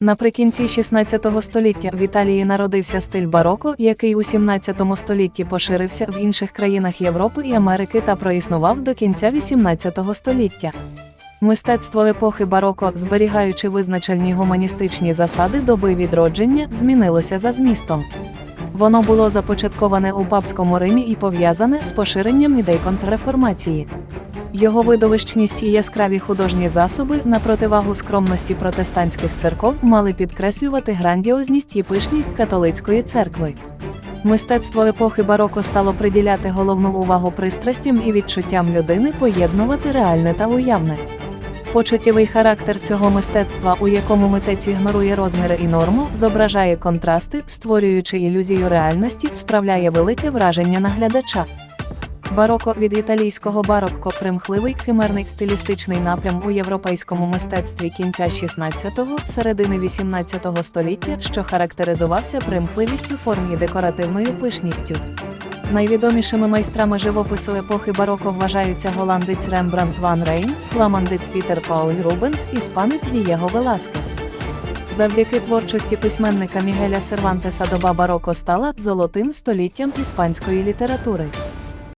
Наприкінці 16 століття в Італії народився стиль бароко, який у 17 столітті поширився в інших країнах Європи і Америки та проіснував до кінця 18 століття. Мистецтво епохи бароко, зберігаючи визначальні гуманістичні засади доби відродження, змінилося за змістом. Воно було започатковане у папському Римі і пов'язане з поширенням ідей контрреформації. Його видовищність і яскраві художні засоби, на противагу скромності протестантських церков, мали підкреслювати грандіозність і пишність католицької церкви. Мистецтво епохи бароко стало приділяти головну увагу пристрастям і відчуттям людини, поєднувати реальне та уявне. Почуттєвий характер цього мистецтва, у якому митець ігнорує розміри і норму, зображає контрасти, створюючи ілюзію реальності, справляє велике враження на глядача. Бароко від італійського барокко примхливий химерний стилістичний напрям у європейському мистецтві кінця 16-го, середини 18-го століття, що характеризувався примхливістю форм і декоративною пишністю. Найвідомішими майстрами живопису епохи бароко вважаються голландець Рембрандт Ван Рейн, фламандець Пітер Пауль Рубенс, іспанець Дієго Веласкес. Завдяки творчості письменника Мігеля Сервантеса доба бароко стала золотим століттям іспанської літератури.